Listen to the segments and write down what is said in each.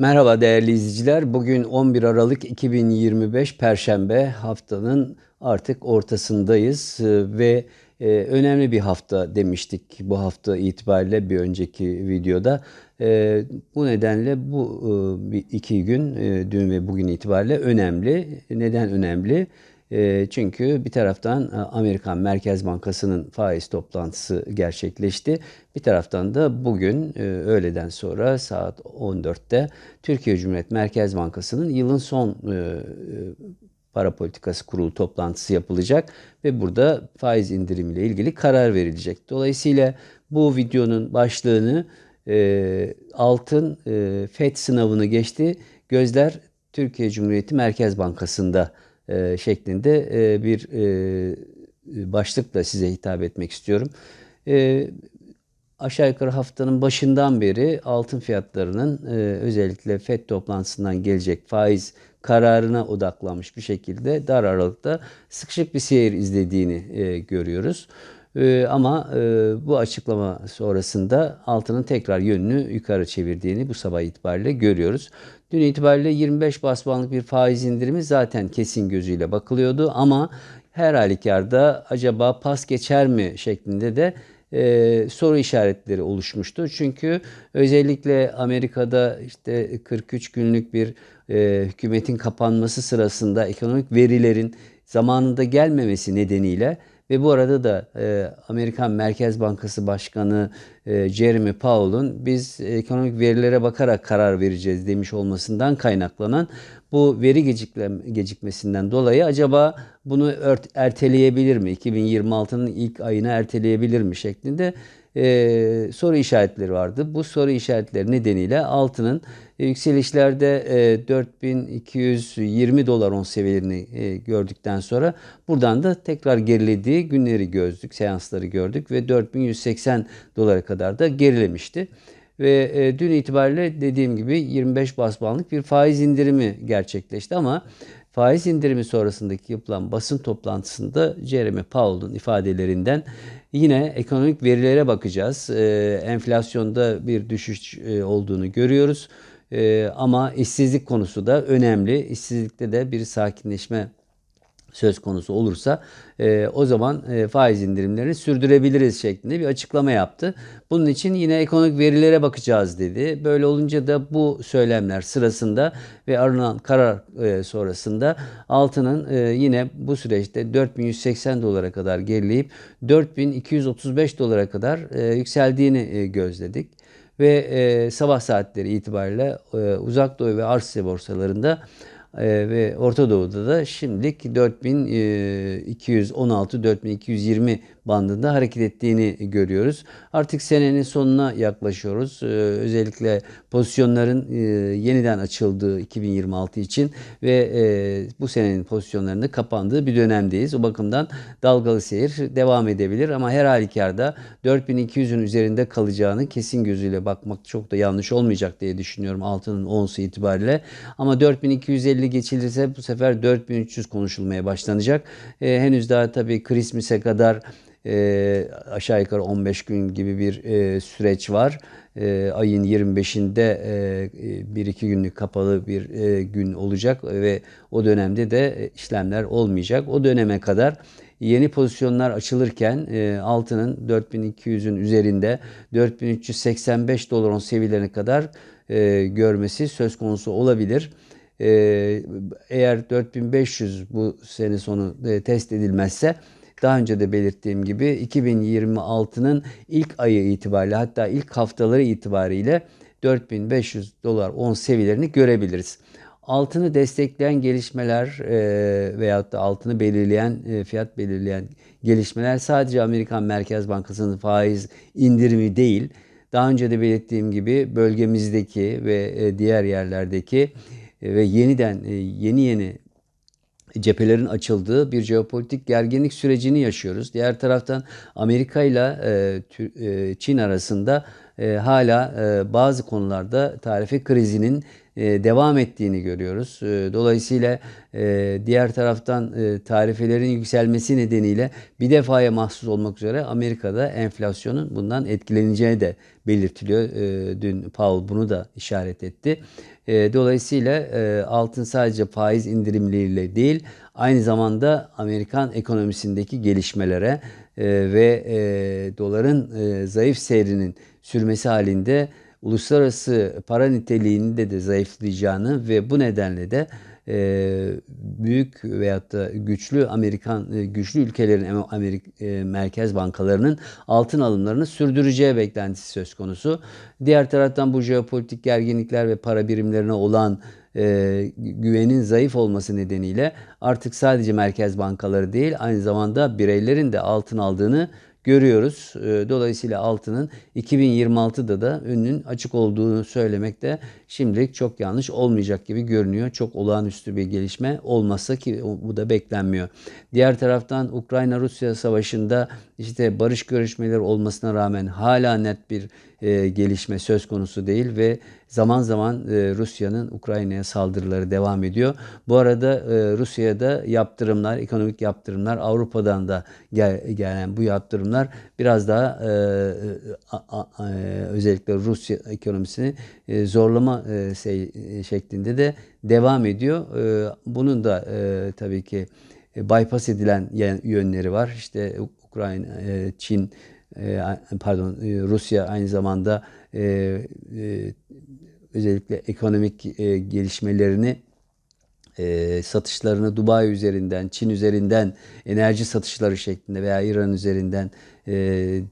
Merhaba değerli izleyiciler. Bugün 11 Aralık 2025 Perşembe haftanın artık ortasındayız Ee, ve e, önemli bir hafta demiştik bu hafta itibariyle bir önceki videoda. Ee, bu nedenle bu e, iki gün e, dün ve bugün itibariyle önemli. Neden önemli? E, Çünkü bir taraftan e, Amerikan Merkez Bankası'nın faiz toplantısı gerçekleşti. Bir taraftan da bugün e, öğleden sonra saat 14'te Türkiye Cumhuriyet Merkez Bankası'nın yılın son e, para politikası kurulu toplantısı yapılacak ve burada faiz indirimiyle ilgili karar verilecek. Dolayısıyla bu videonun başlığını altın FED sınavını geçti. Gözler Türkiye Cumhuriyeti Merkez Bankası'nda e, şeklinde e, bir e, başlıkla size hitap etmek istiyorum. Aşağı yukarı haftanın başından beri altın fiyatlarının özellikle FED toplantısından gelecek faiz kararına odaklanmış bir şekilde dar aralıkta sıkışık bir seyir izlediğini görüyoruz. Ama bu açıklama sonrasında altının tekrar yönünü yukarı çevirdiğini bu sabah itibariyle görüyoruz. Dün itibariyle 25 bas puanlık bir faiz indirimi zaten kesin gözüyle bakılıyordu ama her halükarda acaba pas geçer mi şeklinde de e, soru işaretleri oluşmuştu. Çünkü özellikle Amerika'da işte 43 günlük bir e, hükümetin kapanması sırasında ekonomik verilerin zamanında gelmemesi nedeniyle ve bu arada da e, Amerikan Merkez Bankası Başkanı e, Jeremy Powell'un biz ekonomik verilere bakarak karar vereceğiz demiş olmasından kaynaklanan bu veri gecikmesinden dolayı acaba bunu ört, erteleyebilir mi? 2026'nın ilk ayına erteleyebilir mi şeklinde e, soru işaretleri vardı. Bu soru işaretleri nedeniyle altının e, yükselişlerde e, 4220 dolar on seviyelerini e, gördükten sonra buradan da tekrar gerilediği günleri gördük, seansları gördük ve 4180 dolara kadar da gerilemişti. Ve e, dün itibariyle dediğim gibi 25 bas puanlık bir faiz indirimi gerçekleşti ama faiz indirimi sonrasındaki yapılan basın toplantısında Jeremy Powell'ın ifadelerinden yine ekonomik verilere bakacağız. E, enflasyonda bir düşüş e, olduğunu görüyoruz. E, ama işsizlik konusu da önemli. İşsizlikte de bir sakinleşme söz konusu olursa e, o zaman e, faiz indirimlerini sürdürebiliriz şeklinde bir açıklama yaptı. Bunun için yine ekonomik verilere bakacağız dedi. Böyle olunca da bu söylemler sırasında ve alınan karar e, sonrasında altının e, yine bu süreçte 4180 dolara kadar gerileyip 4235 dolara kadar e, yükseldiğini e, gözledik. Ve e, sabah saatleri itibariyle e, uzak doğu ve Asya borsalarında ve Orta Doğu'da da şimdilik 4216-4220 bandında hareket ettiğini görüyoruz. Artık senenin sonuna yaklaşıyoruz. Ee, özellikle pozisyonların e, yeniden açıldığı 2026 için ve e, bu senenin pozisyonlarında kapandığı bir dönemdeyiz. O bakımdan dalgalı seyir devam edebilir ama her halükarda 4200'ün üzerinde kalacağını kesin gözüyle bakmak çok da yanlış olmayacak diye düşünüyorum altının onsu itibariyle. Ama 4250 geçilirse bu sefer 4300 konuşulmaya başlanacak. E, henüz daha tabii Christmas'e kadar e, aşağı yukarı 15 gün gibi bir e, süreç var. E, ayın 25'inde e, bir iki günlük kapalı bir e, gün olacak ve o dönemde de işlemler olmayacak. O döneme kadar yeni pozisyonlar açılırken e, altının 4200'ün üzerinde 4385 dolar on seviyelerine kadar e, görmesi söz konusu olabilir. E, eğer 4500 bu sene sonu e, test edilmezse daha önce de belirttiğim gibi 2026'nın ilk ayı itibariyle hatta ilk haftaları itibariyle 4500 dolar 10 seviyelerini görebiliriz. Altını destekleyen gelişmeler e, veyahut da altını belirleyen, e, fiyat belirleyen gelişmeler sadece Amerikan Merkez Bankası'nın faiz indirimi değil, daha önce de belirttiğim gibi bölgemizdeki ve e, diğer yerlerdeki e, ve yeniden e, yeni yeni cephelerin açıldığı bir jeopolitik gerginlik sürecini yaşıyoruz. Diğer taraftan Amerika ile e, Çin arasında e, hala e, bazı konularda tarife krizinin e, devam ettiğini görüyoruz. E, Dolayısıyla e, diğer taraftan e, tarifelerin yükselmesi nedeniyle bir defaya mahsus olmak üzere Amerika'da enflasyonun bundan etkileneceği de belirtiliyor. E, Dün Powell bunu da işaret etti. E, Dolayısıyla e, altın sadece faiz indirimleriyle değil aynı zamanda Amerikan ekonomisindeki gelişmelere e, ve e, doların e, zayıf seyrinin sürmesi halinde uluslararası para niteliğinde de zayıflayacağını ve bu nedenle de e, büyük veyahut da güçlü Amerikan e, güçlü ülkelerin Amerik e, merkez bankalarının altın alımlarını sürdüreceği beklentisi söz konusu. Diğer taraftan bu jeopolitik gerginlikler ve para birimlerine olan e, güvenin zayıf olması nedeniyle artık sadece merkez bankaları değil aynı zamanda bireylerin de altın aldığını görüyoruz. E, Dolayısıyla altının 2026'da da önünün açık olduğunu söylemek de şimdilik çok yanlış olmayacak gibi görünüyor. Çok olağanüstü bir gelişme olmasa ki bu da beklenmiyor. Diğer taraftan Ukrayna-Rusya savaşında işte barış görüşmeleri olmasına rağmen hala net bir e, gelişme söz konusu değil ve zaman zaman e, Rusya'nın Ukrayna'ya saldırıları devam ediyor. Bu arada e, Rusya'da yaptırımlar, ekonomik yaptırımlar Avrupa'dan da gel, gelen bu yaptırımlar biraz daha e, a, a, e, özellikle Rusya ekonomisini e, zorlama e, şey, e, şeklinde de devam ediyor. E, bunun da e, tabii ki e, bypass edilen yönleri var. İşte Ukrayna, e, Çin, e, pardon e, Rusya aynı zamanda e, e, özellikle ekonomik gelişmelerini satışlarını Dubai üzerinden, Çin üzerinden enerji satışları şeklinde veya İran üzerinden e,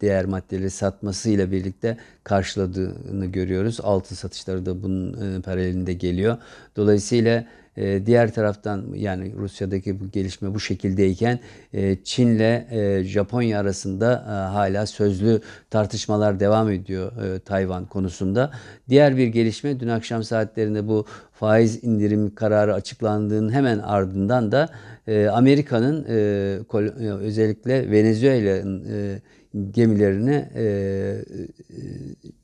diğer maddeleri satmasıyla birlikte karşıladığını görüyoruz. Altın satışları da bunun paralelinde geliyor. Dolayısıyla e, diğer taraftan yani Rusya'daki bu gelişme bu şekildeyken e, Çin'le e, Japonya arasında e, hala sözlü tartışmalar devam ediyor Tayvan konusunda. Diğer bir gelişme dün akşam saatlerinde bu faiz indirim kararı açıklandığının hemen ardından da Amerika'nın özellikle Venezuela'nın e, gemilerini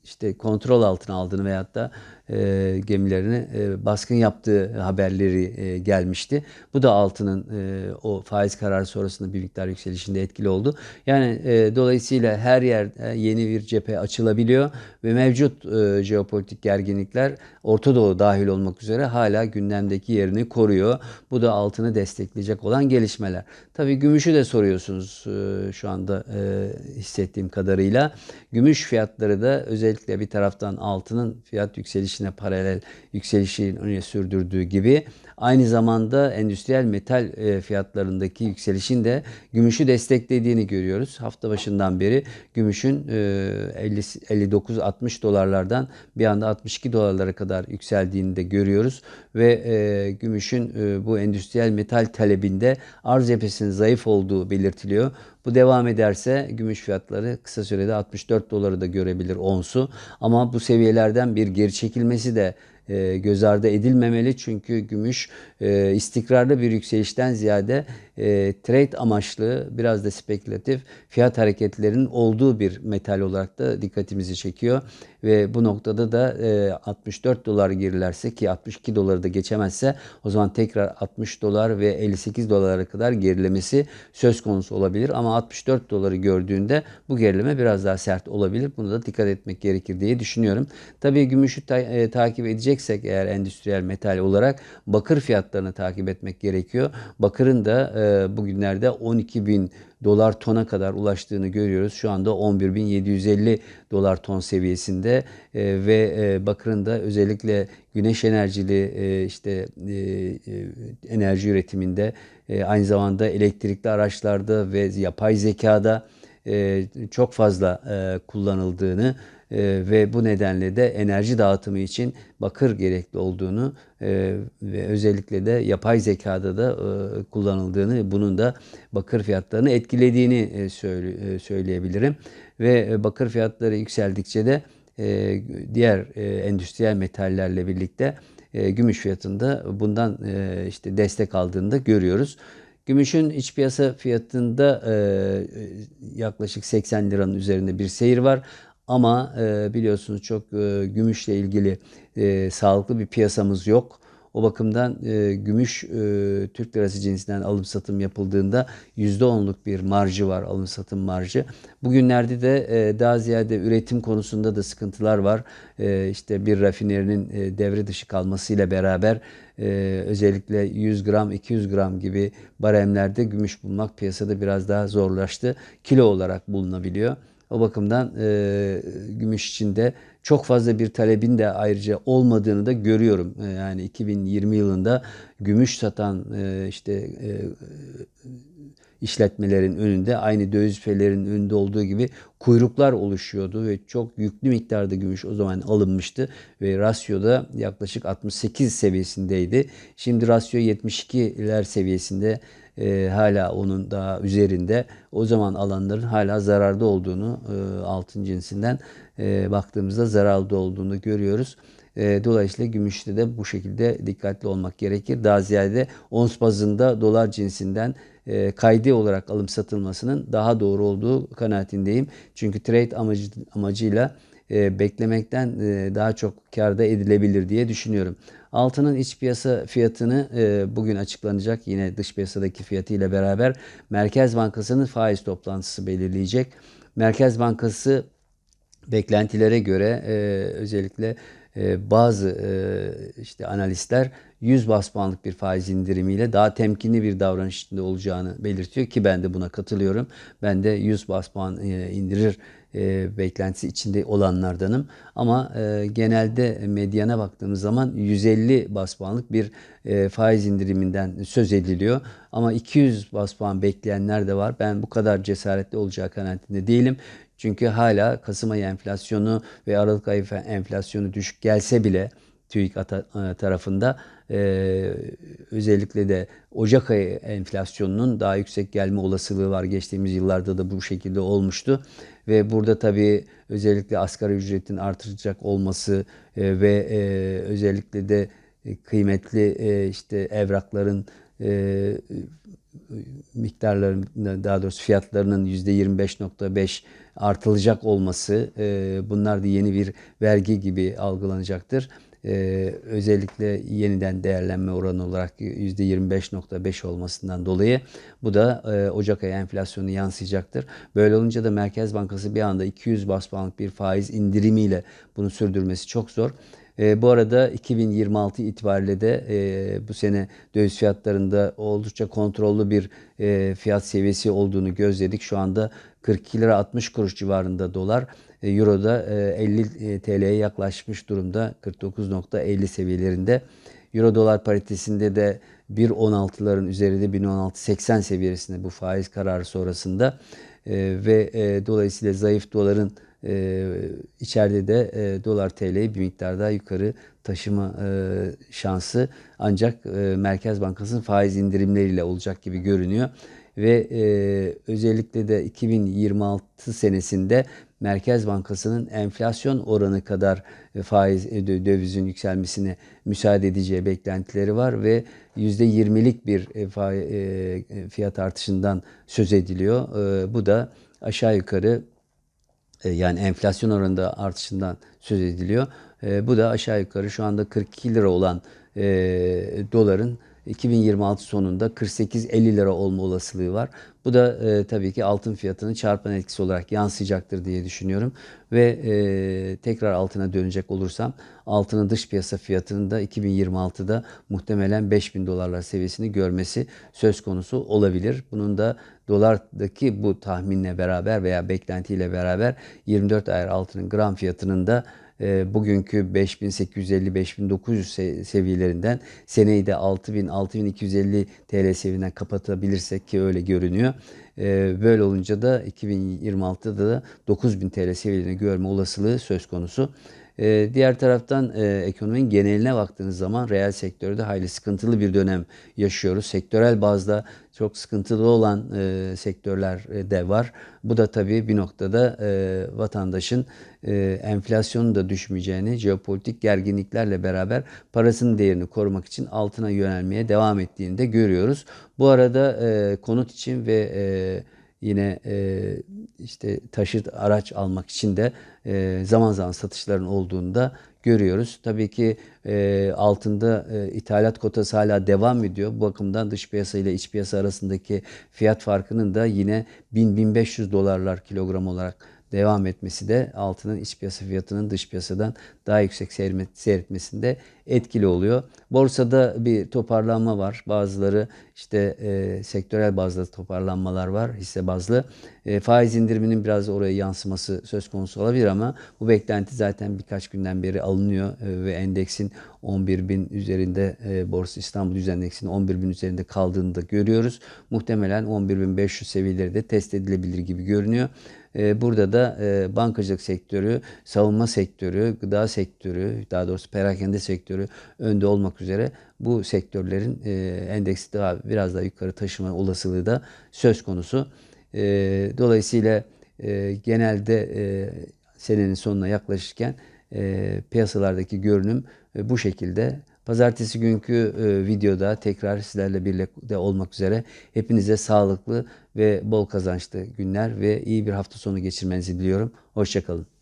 işte kontrol altına aldığını veyahut da e, gemilerini e, baskın yaptığı haberleri e, gelmişti. Bu da altının e, o faiz kararı sonrasında bir miktar yükselişinde etkili oldu. Yani e, dolayısıyla her yerde yeni bir cephe açılabiliyor ve mevcut e, jeopolitik gerginlikler Orta Doğu dahil olmak üzere hala gündemdeki yerini koruyor. Bu da altını destekleyecek olan gelişmeler. Tabii gümüşü de soruyorsunuz e, şu anda e, hissettiğim kadarıyla. Gümüş fiyatları da özellikle bir taraftan altının fiyat yükselişine paralel yükselişini öne sürdürdüğü gibi aynı zamanda endüstriyel metal e, fiyatlarındaki yükselişin de gümüşü desteklediğini görüyoruz. Hafta başından beri gümüşün e, 50 59-60 dolarlardan bir anda 62 dolarlara kadar yükseldiğini de görüyoruz ve e, gümüşün e, bu endüstriyel metal talebinde arz cephesinin zayıf olduğu belirtiliyor. Bu devam ederse gümüş fiyatları kısa sürede 64 doları da görebilir onsu. Ama bu seviyelerden bir geri çekilmesi de e, göz ardı edilmemeli. Çünkü gümüş e, istikrarlı bir yükselişten ziyade e, trade amaçlı biraz da spekülatif fiyat hareketlerinin olduğu bir metal olarak da dikkatimizi çekiyor. Ve bu noktada da e, 64 dolar gerilerse ki 62 doları da geçemezse o zaman tekrar 60 dolar ve 58 dolara kadar gerilemesi söz konusu olabilir. Ama 64 doları gördüğünde bu gerileme biraz daha sert olabilir. Bunu da dikkat etmek gerekir diye düşünüyorum. Tabii gümüşü ta- e, takip edeceksek eğer endüstriyel metal olarak bakır fiyatlarını takip etmek gerekiyor. Bakırın da e, bugünlerde 12 bin dolar tona kadar ulaştığını görüyoruz. Şu anda 11.750 dolar ton seviyesinde e, ve e, bakırın da özellikle güneş enerjili e, işte e, e, enerji üretiminde e, aynı zamanda elektrikli araçlarda ve yapay zekada e, çok fazla e, kullanıldığını e, ve bu nedenle de enerji dağıtımı için bakır gerekli olduğunu ve özellikle de yapay zekada da kullanıldığını, bunun da bakır fiyatlarını etkilediğini söyle- söyleyebilirim. Ve bakır fiyatları yükseldikçe de diğer endüstriyel metallerle birlikte gümüş fiyatında bundan işte destek aldığını da görüyoruz. Gümüşün iç piyasa fiyatında e, yaklaşık 80 liranın üzerinde bir seyir var. Ama e, biliyorsunuz çok e, gümüşle ilgili e, sağlıklı bir piyasamız yok. O bakımdan e, gümüş e, Türk lirası cinsinden alım satım yapıldığında %10'luk bir marjı var alım satım marjı. Bugünlerde de e, daha ziyade üretim konusunda da sıkıntılar var. E, işte bir rafinerinin e, devre dışı kalmasıyla beraber e, özellikle 100 gram 200 gram gibi baremlerde gümüş bulmak piyasada biraz daha zorlaştı. Kilo olarak bulunabiliyor. O bakımdan e, gümüş için de çok fazla bir talebin de ayrıca olmadığını da görüyorum. E, yani 2020 yılında gümüş satan e, işte e, işletmelerin önünde aynı döviz büfelerin önünde olduğu gibi kuyruklar oluşuyordu ve çok yüklü miktarda gümüş o zaman alınmıştı ve rasyoda yaklaşık 68 seviyesindeydi. Şimdi rasyo 72'ler seviyesinde e, hala onun daha üzerinde. O zaman alanların hala zararda olduğunu e, altın cinsinden e, baktığımızda zararda olduğunu görüyoruz. E, dolayısıyla gümüşte de bu şekilde dikkatli olmak gerekir. Daha ziyade ons bazında dolar cinsinden e, kaydi olarak alım satılmasının daha doğru olduğu kanaatindeyim. Çünkü trade amacı, amacıyla e, beklemekten e, daha çok karda edilebilir diye düşünüyorum. Altının iç piyasa fiyatını e, bugün açıklanacak yine dış piyasadaki fiyatı ile beraber Merkez Bankası'nın faiz toplantısı belirleyecek. Merkez Bankası beklentilere göre e, özellikle e, bazı e, işte analistler 100 bas puanlık bir faiz indirimiyle daha temkinli bir davranış içinde olacağını belirtiyor ki ben de buna katılıyorum. Ben de 100 bas e, indirir e, beklentisi içinde olanlardanım. Ama e, genelde medyana baktığımız zaman 150 bas puanlık bir faiz indiriminden söz ediliyor. Ama 200 bas bekleyenler de var. Ben bu kadar cesaretli olacağı kanaatinde değilim. Çünkü hala Kasım ayı enflasyonu ve Aralık ayı enflasyonu düşük gelse bile TÜİK tarafında e, özellikle de Ocak ayı enflasyonunun daha yüksek gelme olasılığı var. Geçtiğimiz yıllarda da bu şekilde olmuştu. Ve burada tabii özellikle asgari ücretin artıracak olması e, ve e, özellikle de kıymetli e, işte evrakların e, miktarların daha doğrusu fiyatlarının %25.5 artılacak olması e, bunlar da yeni bir vergi gibi algılanacaktır. Ee, özellikle yeniden değerlenme oranı olarak %25.5 olmasından dolayı bu da e, Ocak ayı enflasyonu yansıyacaktır. Böyle olunca da Merkez Bankası bir anda 200 bas puanlık bir faiz indirimiyle bunu sürdürmesi çok zor. E, bu arada 2026 itibariyle de e, bu sene döviz fiyatlarında oldukça kontrollü bir e, fiyat seviyesi olduğunu gözledik. Şu anda 42 lira 60 kuruş civarında dolar. E, Euro da e, 50 e, TL'ye yaklaşmış durumda 49.50 seviyelerinde. Euro dolar paritesinde de 1.16'ların üzerinde 1.16.80 seviyesinde bu faiz kararı sonrasında e, ve e, dolayısıyla zayıf doların e, içeride de e, dolar TL'yi bir miktar daha yukarı taşıma e, şansı ancak e, Merkez Bankası'nın faiz indirimleriyle olacak gibi görünüyor. Ve e, özellikle de 2026 senesinde Merkez Bankası'nın enflasyon oranı kadar e, faiz e, dövizin yükselmesine müsaade edeceği beklentileri var ve %20'lik bir e, fiyat artışından söz ediliyor. Bu da aşağı yukarı yani enflasyon oranında artışından söz ediliyor. Bu da aşağı yukarı şu anda 42 lira olan doların 2026 sonunda 48-50 lira olma olasılığı var. Bu da e, tabii ki altın fiyatının çarpan etkisi olarak yansıyacaktır diye düşünüyorum. Ve e, tekrar altına dönecek olursam altının dış piyasa fiyatının da 2026'da muhtemelen 5000 dolarlar seviyesini görmesi söz konusu olabilir. Bunun da dolardaki bu tahminle beraber veya beklentiyle beraber 24 ayar altının gram fiyatının da e, bugünkü 5850-5900 seviyelerinden seneyi de 6000-6250 TL seviyeden kapatabilirsek ki öyle görünüyor. E, böyle olunca da 2026'da da 9000 TL seviyelerini görme olasılığı söz konusu. E, diğer taraftan e, ekonominin geneline baktığınız zaman reel sektörde hayli sıkıntılı bir dönem yaşıyoruz. Sektörel bazda çok sıkıntılı olan e, sektörler de var. Bu da tabii bir noktada e, vatandaşın e, enflasyonun da düşmeyeceğini, jeopolitik gerginliklerle beraber parasının değerini korumak için altına yönelmeye devam ettiğini de görüyoruz. Bu arada e, konut için ve e, yine e, işte taşıt araç almak için de e, zaman zaman satışların olduğunu da görüyoruz. Tabii ki e, altında e, ithalat kotası hala devam ediyor. Bu bakımdan dış piyasa ile iç piyasa arasındaki fiyat farkının da yine 1000-1500 dolarlar kilogram olarak devam etmesi de altının iç piyasa fiyatının dış piyasadan daha yüksek seyretme- seyretmesinde etkili oluyor. Borsada bir toparlanma var. Bazıları işte e, sektörel bazda toparlanmalar var hisse bazlı. E, faiz indiriminin biraz oraya yansıması söz konusu olabilir ama bu beklenti zaten birkaç günden beri alınıyor e, ve endeksin 11 bin üzerinde e, Borsa İstanbul Yüz Endeksinin 11 bin üzerinde kaldığını da görüyoruz. Muhtemelen 11.500 seviyeleri de test edilebilir gibi görünüyor. E, Burada da e, bankacılık sektörü, savunma sektörü, gıda sektörü, daha doğrusu perakende sektörü önde olmak üzere bu sektörlerin e, endeksi daha biraz daha yukarı taşıma olasılığı da söz konusu. E, Dolayısıyla e, genelde senenin sonuna yaklaşırken piyasalardaki görünüm bu şekilde. Pazartesi günkü e, videoda tekrar sizlerle birlikte olmak üzere hepinize sağlıklı ve bol kazançlı günler ve iyi bir hafta sonu geçirmenizi diliyorum. Hoşçakalın.